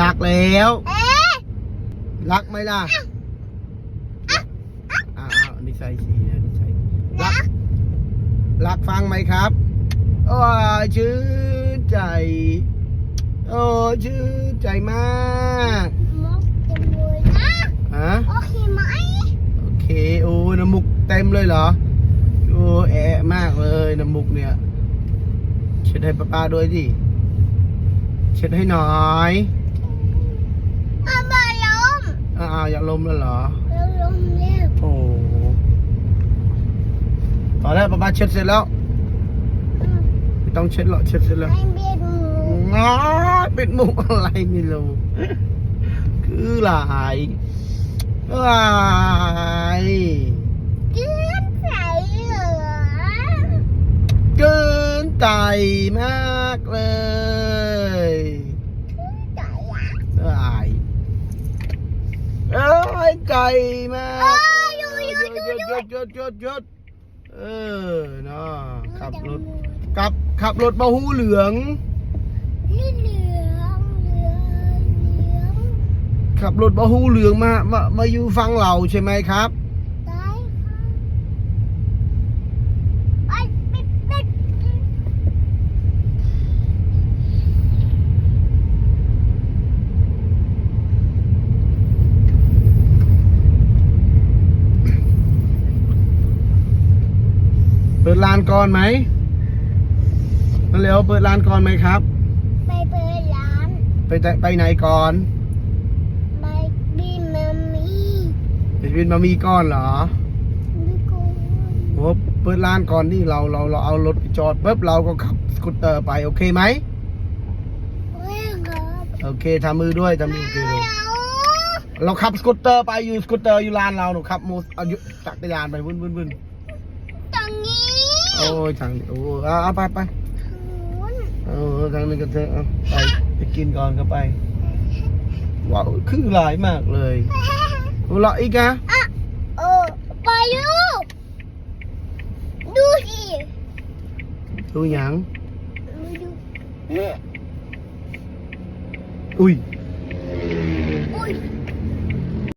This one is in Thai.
รักแล้ว เอ๊ะรักไหมล่ะอ้าวอันนี้ใส่สีอันนี้ใส่รัก รักฟังไหมครับโอ้ยชื่นใจ โอ้ยชื่นใจมากมกเต็มเลยนะฮะโอเคไหมโอเคโอ้ยน้ำมุกเต็มเลยเหรอโอ้แอะมากเลยน้ำมุกเนี่ยเช็ดให้ป้าป้าด้วยดิเช็ดให้หน่อย อาบาลม อ้าวอยากลมแล้วเหรอเราลมเร็วโอ้ตอนแรกป้าป้าเช็ดเสร็จแล้วไม่ต้องเช็ดหรอกเช็ดเสร็จแล้วให้เบียดหมูง้อเป็นมุกอะไรไม่รู้คือหลายลายเกือนใสเหรอเกินใจมากเลย ใจอะ ลายเอ้ยใจมากหยุดหยุดหยุดหยุดหยุดหยุดหยุดเออเนาะขับรถขับขับรถมาหูเหลืองเหลืองเหลืองเหลืองขับรถมาหูเหลืองมามามาอยู่ฟังเราใช่ไหมครับ ได้ค่ะไปปิดปิด เปิดร้านก่อนไหมเร็วเปิดร้านก่อนไหมครับ ไปเปิดร้านไปแต่ไปไหนก่อนไปบีมามีไปเป็นมามีก่อนเหรอไม่โกงโอ้เปิดร้านก่อนนี่เราเราเราเอารถไปจอดปุ๊บเราก็ขับสกูตเตอร์ไปโอเคไหมไม่ครับโอเคทำมือด้วยทำมือด้วยไม่เอาเราขับสกูตเตอร์ไปอยู่สกูตเตอร์อยู่ร้านเราหนูขับมูเอายุจักรยานไปวุ่นวุ่นวุ่นตรงนี้ โอ้ยทางนี้โอ้เอาเอาไปไปทางนู้นเออทางนี้กันเถอะเอาไปไปกินก่อนก็ไปว้าวคือหลายมากเลยหัวเราะอีกนะอะเออไปลูกดูสิดูหยังดูอุ้ย